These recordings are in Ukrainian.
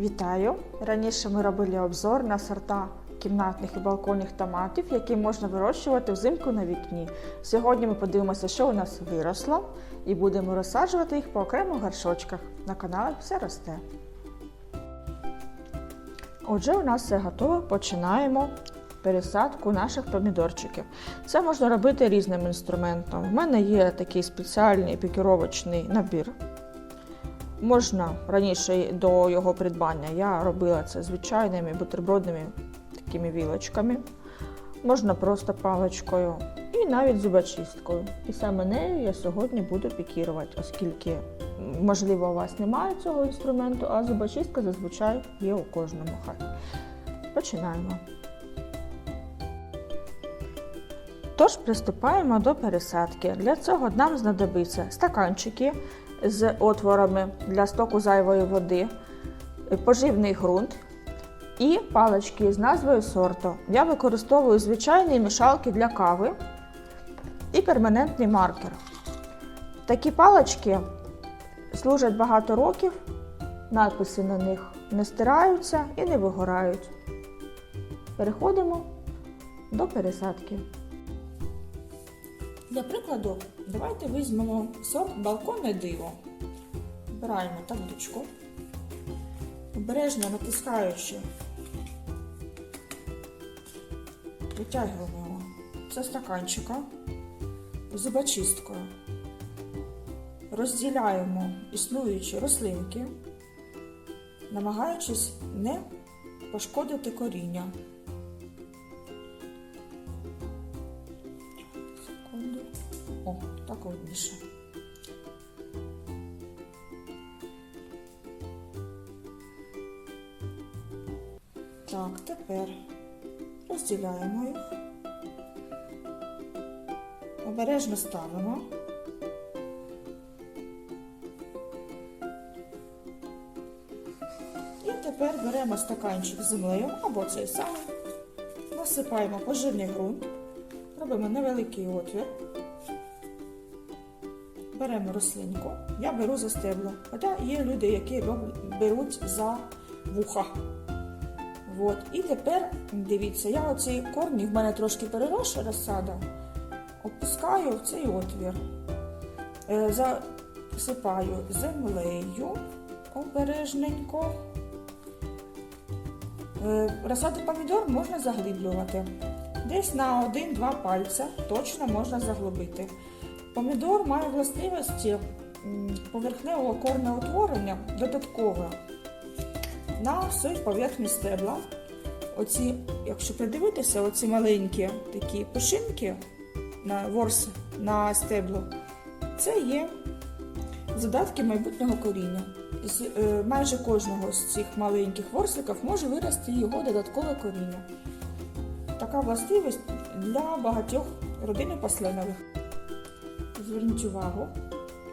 Вітаю! Раніше ми робили обзор на сорта кімнатних і балконних томатів, які можна вирощувати взимку на вікні. Сьогодні ми подивимося, що у нас виросло, і будемо розсаджувати їх по окремих горшочках. На каналі все росте. Отже, у нас все готово. Починаємо пересадку наших помідорчиків. Це можна робити різним інструментом. У мене є такий спеціальний пікіровочний набір. Можна раніше до його придбання я робила це звичайними бутербродними такими вілочками. Можна просто паличкою і навіть зубочисткою. І саме нею я сьогодні буду пікірувати, оскільки, можливо, у вас немає цього інструменту, а зубочистка зазвичай є у кожному хаті. Починаємо. Тож приступаємо до пересадки. Для цього нам знадобиться стаканчики з отворами для стоку зайвої води, поживний ґрунт і палички з назвою сорту. Я використовую звичайні мішалки для кави і перманентний маркер. Такі палички служать багато років, надписи на них не стираються і не вигорають. Переходимо до пересадки. Для прикладу, давайте візьмемо сорт балконне диво. Обираємо табличку, обережно натискаючи, витягуємо зі стаканчика зубочисткою, розділяємо існуючі рослинки, намагаючись не пошкодити коріння. Так видніше. Так, тепер розділяємо їх. Обережно ставимо. І тепер беремо стаканчик з землею або цей самий, насипаємо поживний ґрунт, робимо невеликий отвір. Беремо рослинку. Я беру за стебло. Хоча є люди, які беруть за вуха. От. І тепер дивіться, я оці корні, в мене трошки переросла розсада, опускаю в цей отвір, Е, засипаю землею обережненько. Е, Розсаду помідор можна заглиблювати. Десь на 1-2 пальця точно можна заглибити. Помідор має властивості поверхневого корнеутворення додаткове на всій поверхні стебла. Оці, якщо придивитися, оці маленькі такі пушинки на ворс на стебло, це є задатки майбутнього коріння. З е, майже кожного з цих маленьких ворсиків може вирости його додаткове коріння. Така властивість для багатьох родин посленових. Зверніть увагу,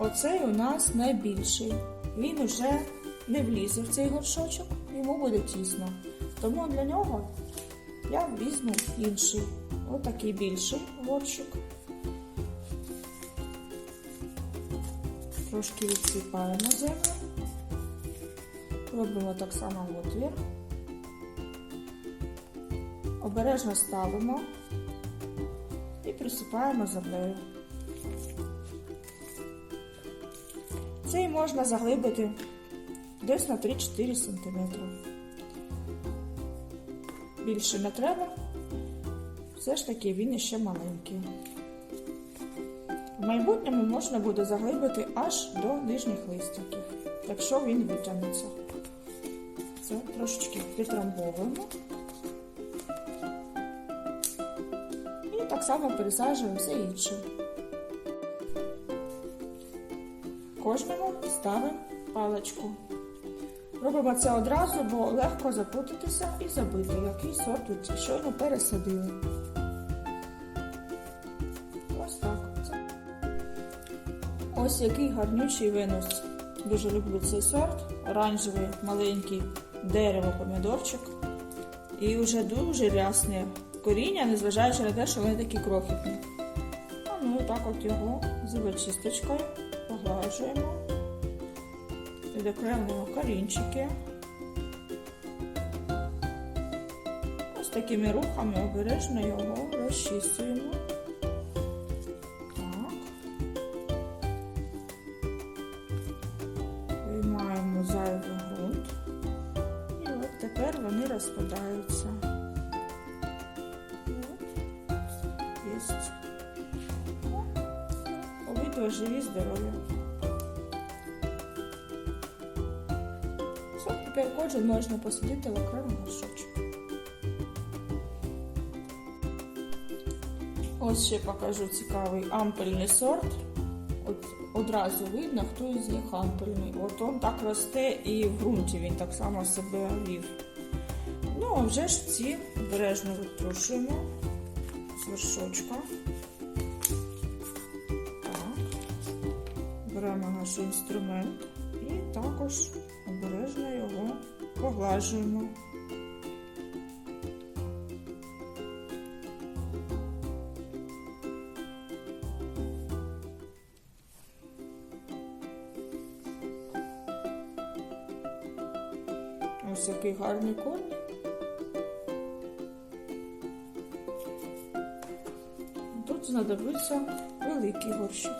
оцей у нас найбільший. Він уже не влізе в цей горшочок, йому буде тісно. Тому для нього я візьму інший. Отакий більший горщик. Трошки відсипаємо землю. Робимо так само отвір. Обережно ставимо і присипаємо землею. Цей можна заглибити десь на 3-4 см. Більше не треба, все ж таки він іще маленький. В майбутньому можна буде заглибити аж до нижніх листиків, якщо він витягнеться. Це трошечки притрамбовуємо. І так само пересаджуємо все інше. Кожному ставимо паличку. Робимо це одразу, бо легко запутатися і забити, який сорт тут щойно пересадили. Ось так. Ось який гарнючий винос. Дуже люблю цей сорт. Оранжевий, маленький дерево помідорчик. І вже дуже рясне коріння, незважаючи на те, що вони такі крохітні. А ну так от його зубочисточкою поглажуємо, відокремлюємо корінчики. Ось такими рухами обережно його розчистуємо. Обидва живі, здорові. Все, тепер кожен можна посадити в окремий горшочок. Ось ще покажу цікавий ампельний сорт. От одразу видно, хто із них ампельний. От він так росте і в ґрунті він так само себе вів. Ну, а вже ж ці обережно відтрушуємо з вершочка. Беремо наш інструмент і також обережно його поглажуємо. Ось який гарний корінь. Тут знадобиться великий горщик.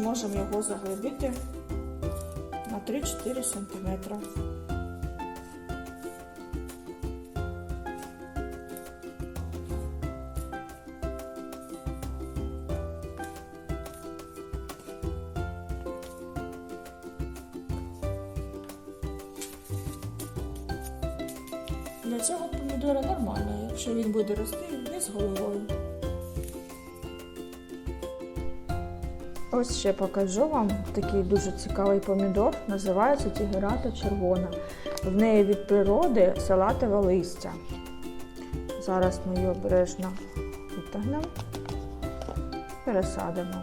Можемо його заглибити на 3-4 см. Для цього помідора нормально, якщо він буде рости не з головою. Ось ще покажу вам такий дуже цікавий помідор. Називається тігерата червона. В неї від природи салатове листя. Зараз ми її обережно витягнемо, пересадимо.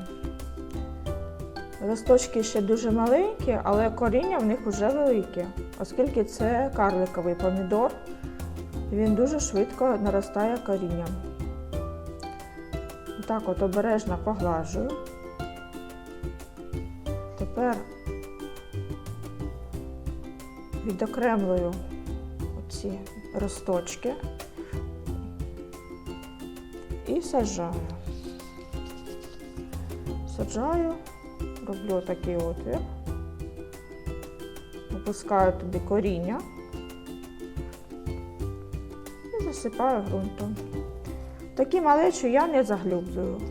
Листочки ще дуже маленькі, але коріння в них вже велике, оскільки це карликовий помідор, він дуже швидко наростає корінням. Так от обережно поглажую. Тепер відокремлюю оці росточки і саджаю. Саджаю, роблю такий отвір, опускаю туди коріння і засипаю ґрунтом. Такі малечі я не заглублюю.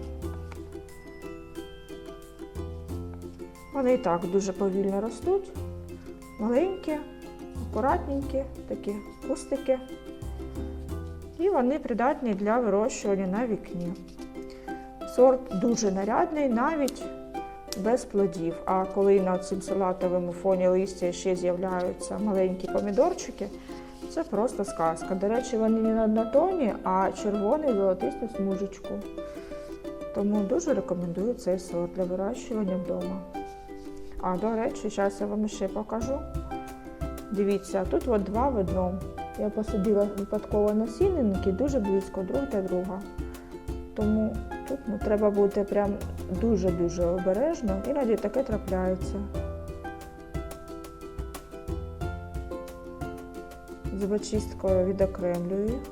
Вони і так дуже повільно ростуть, маленькі, акуратненькі, такі кустики. І вони придатні для вирощування на вікні. Сорт дуже нарядний, навіть без плодів. А коли на цим салатовому фоні листя ще з'являються маленькі помідорчики, це просто сказка. До речі, вони не на однотоні, а червоний золотисту смужечку. Тому дуже рекомендую цей сорт для вирощування вдома. А, до речі, зараз я вам ще покажу. Дивіться, тут от два в одному. Я посадила випадково насінники дуже близько друг до друга. Тому тут ну, треба бути прям дуже-дуже обережно, іноді таке трапляється. Зубочисткою відокремлюю їх,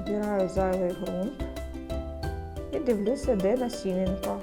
обираю зайвий ґрунт і дивлюся, де насінинка.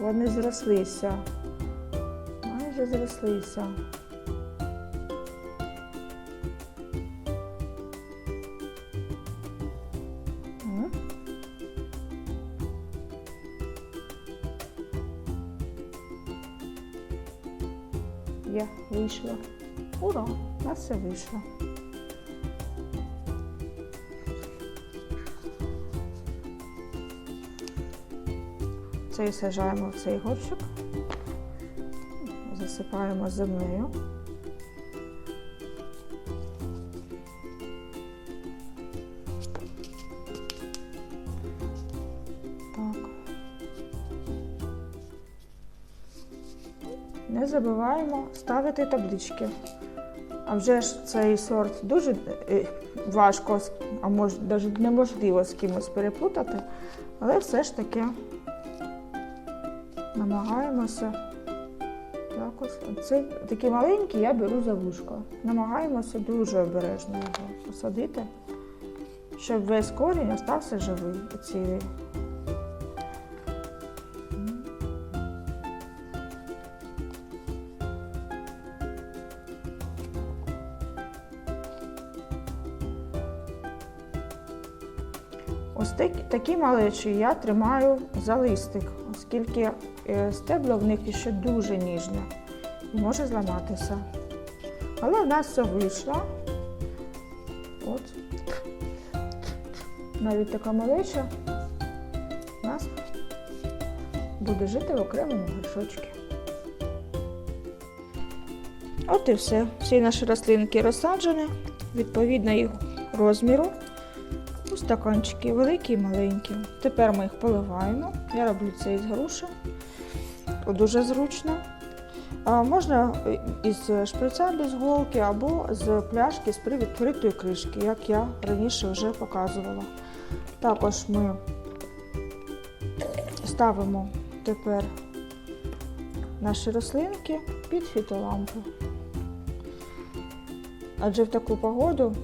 Вони зрослися. Майже зрослися. М. Є, вийшло. Ура! У нас все вийшло. Цей сажаємо в цей горщик. засипаємо землею. Не забуваємо ставити таблички. А вже ж цей сорт дуже е, важко, а може навіть неможливо з кимось переплутати, але все ж таки намагаємося якось. Оцей такий маленький я беру за вушко. Намагаємося дуже обережно його посадити, щоб весь корінь остався живий і цілий. Малечі я тримаю за листик, оскільки е, стебло в них ще дуже ніжне і може зламатися. Але в нас все вийшло. От. Навіть така малеча у нас буде жити в окремому горшочку. От і все. Всі наші рослинки розсаджені, відповідно їх розміру. Стаканчики великі і маленькі. Тепер ми їх поливаємо. Я роблю це із груші. Дуже зручно. А можна із шприца без голки або з пляшки з відкритої кришки, як я раніше вже показувала. Також ми ставимо тепер наші рослинки під фітолампу. Адже в таку погоду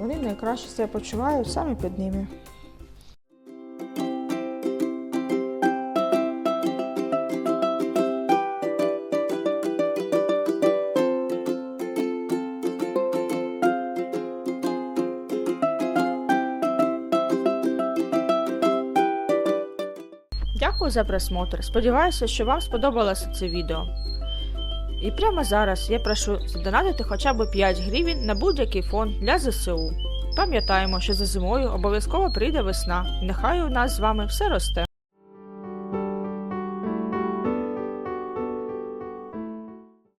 вони найкраще себе почувають саме під ними. Дякую за просмотр. Сподіваюся, що вам сподобалося це відео. І прямо зараз я прошу задонатити хоча б 5 гривень на будь-який фонд для ЗСУ. Пам'ятаємо, що за зимою обов'язково прийде весна, нехай у нас з вами все росте.